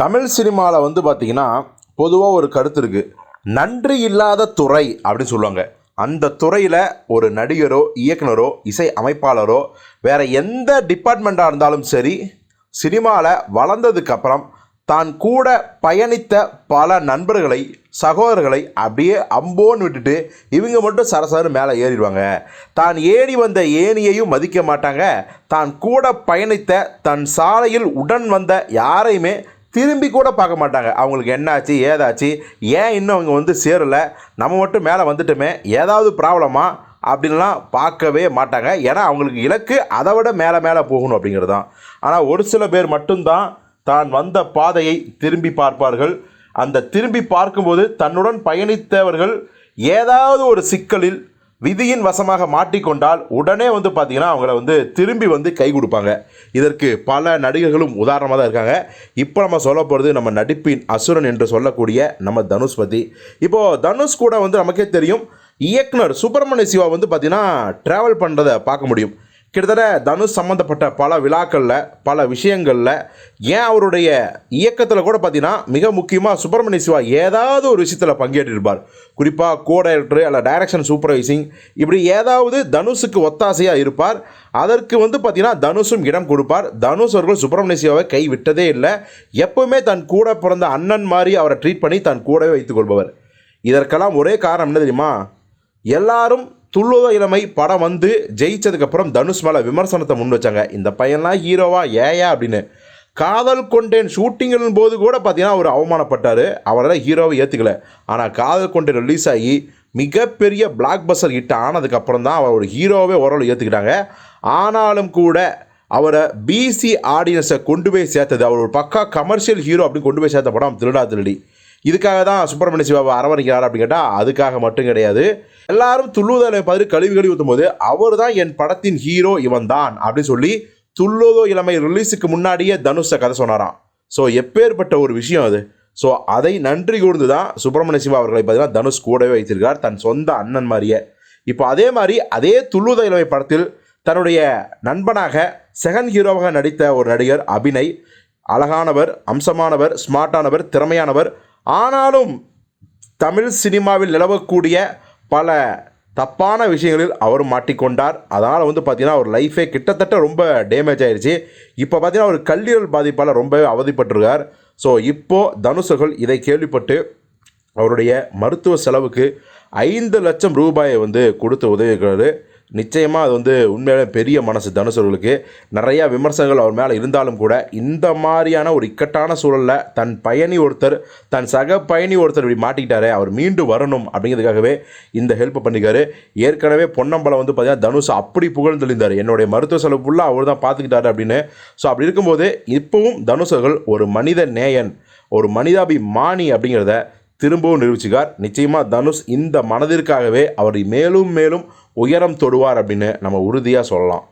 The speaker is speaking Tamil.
தமிழ் சினிமாவில் வந்து பார்த்திங்கன்னா பொதுவாக ஒரு கருத்து இருக்குது நன்றி இல்லாத துறை அப்படின்னு சொல்லுவாங்க. அந்த துறையில் ஒரு நடிகரோ இயக்குனரோ இசை அமைப்பாளரோ வேற எந்த டிபார்ட்மெண்ட்டாக இருந்தாலும் சரி சினிமாவில் வளர்ந்ததுக்கப்புறம் தான் கூட பயணித்த பல நண்பர்களை சகோதரர்களை அப்படியே அம்போன்னு விட்டுட்டு இவங்க மட்டும் சரசரன்னு மேலே ஏறிடுவாங்க. தான் ஏறி வந்த ஏணியையும் மதிக்க மாட்டாங்க. தான் கூட பயணித்த தன் சாலையில் உடன் வந்த யாரையுமே திரும்பி கூட பார்க்க மாட்டாங்க. அவங்களுக்கு என்னாச்சு ஏதாச்சு ஏன் இன்னும் அவங்க வந்து சேரலை? நம்ம மட்டும் மேலே வந்துட்டோமே ஏதாவது ப்ராப்ளமா? அப்படின்லாம் பார்க்கவே மாட்டாங்க. ஏன்னா அவங்களுக்கு இலக்கு அதை விட மேலே மேலே போகணும் அப்படிங்கிறது தான் ஆனால் ஒரு சில பேர் மட்டும்தான் தான் வந்த பாதையை திரும்பி பார்ப்பார்கள். அந்த திரும்பி பார்க்கும்போது தன்னுடன் பயணித்தவர்கள் ஏதாவது ஒரு சிக்கலில் விதியின் வசமாக மாட்டிக்கொண்டால் உடனே வந்து பார்த்தீங்கன்னா அவங்கள வந்து திரும்பி வந்து கை கொடுப்பாங்க. இதற்கு பல நடிகர்களும் உதாரணமாக தான் இருக்காங்க. இப்போ நம்ம சொல்ல போகிறது நம்ம நடிப்பின் அசுரன் என்று சொல்லக்கூடிய நம்ம தனுஷ் பற்றி இப்போது தனுஷ் கூட வந்து நமக்கே தெரியும். இயக்குனர் சுப்பிரமணிய சிவா வந்து பார்த்திங்கன்னா ட்ராவல் பண்ணுறதை பார்க்க முடியும். கிட்டத்தட்ட தனுஷ் சம்மந்தப்பட்ட பல விழாக்களில் பல விஷயங்களில் ஏன் அவருடைய இயக்கத்தில் கூட பார்த்தீங்கன்னா மிக முக்கியமாக சுப்பிரமணிய சிவா ஏதாவது ஒரு விஷயத்தில் பங்கேற்றிருப்பார். குறிப்பாக கோ டைரக்டர் அல்ல டைரக்ஷன் சூப்பர்வைசிங் இப்படி ஏதாவது தனுஷுக்கு ஒத்தாசையாக இருப்பார். அதற்கு வந்து பார்த்தீங்கன்னா தனுஷும் இடம் கொடுப்பார். தனுஷ் அவர்கள் சுப்பிரமணிய சிவாவை கை விட்டதே இல்லை. எப்பவுமே தன் கூட பிறந்த அண்ணன் மாதிரி அவரை ட்ரீட் பண்ணி தன் கூடவே வைத்துக் கொள்பவர். இதற்கெல்லாம் ஒரே காரணம் என்ன தெரியுமா? எல்லாரும் துள்ளுவ இளமை படம் வந்து ஜெயிச்சதுக்கப்புறம் தனுஷ் மேலே விமர்சனத்தை முன் வச்சாங்க. இந்த பையன்லாம் ஹீரோவா ஏயா அப்படின்னு. காதல் கொண்டேன் ஷூட்டிங்கின் போது கூட பார்த்தீங்கன்னா அவர் அவமானப்பட்டார். அவரால் ஹீரோவை ஏற்றுக்கல ஆனால் காதல் கொண்டேன் ரிலீஸ் ஆகி மிகப்பெரிய பிளாக் பஸ்டர் ஹிட் ஆனதுக்கப்புறம் தான் அவர் ஒரு ஹீரோவே ஓரளவு ஏற்றுக்கிட்டாங்க ஆனாலும் கூட அவரை பிசி ஆடியன்ஸை கொண்டு போய் சேர்த்தது அவர் ஒரு பக்கா கமர்ஷியல் ஹீரோ அப்படின்னு கொண்டு போய் சேர்த்த படம் திருடா திருடி. இதுக்காக தான் சுப்பிரமணிய சிவாவை அரவணைக்கிறார் அப்படின்னு கேட்டால் அதுக்காக மட்டும் கிடையாது. எல்லாரும் துள்ளுவதில் பதில் கழுவி கழுவி ஊற்றும் போது அவர் தான் என் படத்தின் ஹீரோ இவன் தான் அப்படின்னு சொல்லி துள்ளுவதோ இளமை ரிலீஸுக்கு முன்னாடியே தனுஷை கதை சொன்னாராம். ஸோ எப்பேற்பட்ட ஒரு விஷயம் அது. ஸோ அதை நன்றி கூர்ந்து தான் சுப்பிரமணிய சிவா அவர்களை பார்த்தீங்கன்னா தனுஷ் கூடவே வைத்திருக்கார் தன் சொந்த அண்ணன் மாதிரியே. இப்போ அதே மாதிரி அதே துள்ளுத இளமை படத்தில் தன்னுடைய நண்பனாக செகண்ட் ஹீரோவாக நடித்த ஒரு நடிகர் அபிநய். அழகானவர் அம்சமானவர் ஸ்மார்ட்டானவர் திறமையானவர் ஆனாலும் தமிழ் சினிமாவில் நிலவக்கூடிய பல தப்பான விஷயங்களில் அவர் மாட்டிக்கொண்டார். அதனால் வந்து பார்த்திங்கன்னா அவர் லைஃபே கிட்டத்தட்ட ரொம்ப டேமேஜ் ஆயிடுச்சு இப்போ பார்த்திங்கன்னா ஒரு கல்லீரல் பாதிப்பால் ரொம்பவே அவதிப்பட்டிருக்கார். ஸோ இப்போது தனுஷர்கள் இதை கேள்விப்பட்டு அவருடைய மருத்துவ செலவுக்கு ஐந்து லட்சம் ரூபாயை வந்து கொடுத்து உதவிக்கிறாரு நிச்சயமாக அது வந்து உண்மையான பெரிய மனசு தனுஷர்களுக்கு நிறையா விமர்சனங்கள் அவர் மேலே இருந்தாலும் கூட இந்த மாதிரியான ஒரு இக்கட்டான சூழலில் தன் பயணி ஒருத்தர் தன் சக பயணி ஒருத்தர் இப்படி மாட்டிக்கிட்டாரு அவர் மீண்டும் வரணும் அப்படிங்கிறதுக்காகவே இந்த ஹெல்ப் பண்ணிக்காரு. ஏற்கனவே பொன்னம்பலம் வந்து பார்த்தீங்கன்னா தனுஷ் அப்படி புகழ்ந்தெழுந்தார். என்னுடைய மருத்துவ செலவு ஃபுல்லாக அவர் தான் பார்த்துக்கிட்டாரு அப்படின்னு. ஸோ அப்படி இருக்கும்போது இப்போவும் தனுஷர்கள் ஒரு மனித நேயன் ஒரு மனிதாபிமானி அப்படிங்கிறத திரும்பவும் நிரூபிச்சுக்கார். நிச்சயமாக தனுஷ் இந்த மனதிற்காகவே அவர் மேலும் மேலும் உயரம் தொடுவார் அப்படின்னு நம்ம உறுதியாக சொல்லலாம்.